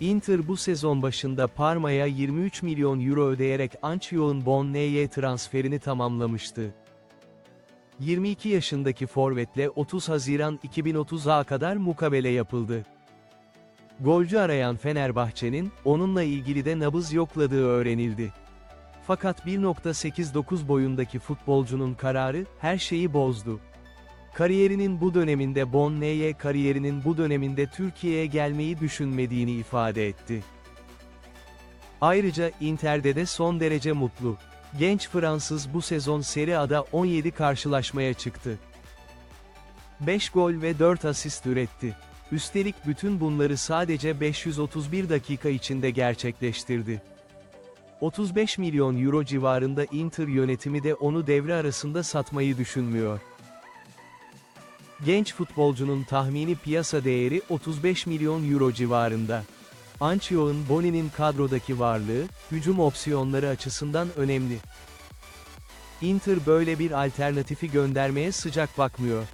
Inter bu sezon başında Parma'ya 23 milyon euro ödeyerek Ancelo'nun Bonnet'e transferini tamamlamıştı. 22 yaşındaki forvetle 30 Haziran 2030'a kadar mukabele yapıldı. Golcü arayan Fenerbahçe'nin, onunla ilgili de nabız yokladığı öğrenildi. Fakat 1.89 boyundaki futbolcunun kararı, her şeyi bozdu. Kariyerinin bu döneminde Bonnet'e kariyerinin bu döneminde Türkiye'ye gelmeyi düşünmediğini ifade etti. Ayrıca Inter'de de son derece mutlu. Genç Fransız bu sezon Serie A'da 17 karşılaşmaya çıktı. 5 gol ve 4 asist üretti. Üstelik bütün bunları sadece 531 dakika içinde gerçekleştirdi. 35 milyon euro civarında Inter yönetimi de onu devre arasında satmayı düşünmüyor. Genç futbolcunun tahmini piyasa değeri 35 milyon euro civarında. Ancelo'nun Boni'nin kadrodaki varlığı, hücum opsiyonları açısından önemli. Inter böyle bir alternatifi göndermeye sıcak bakmıyor.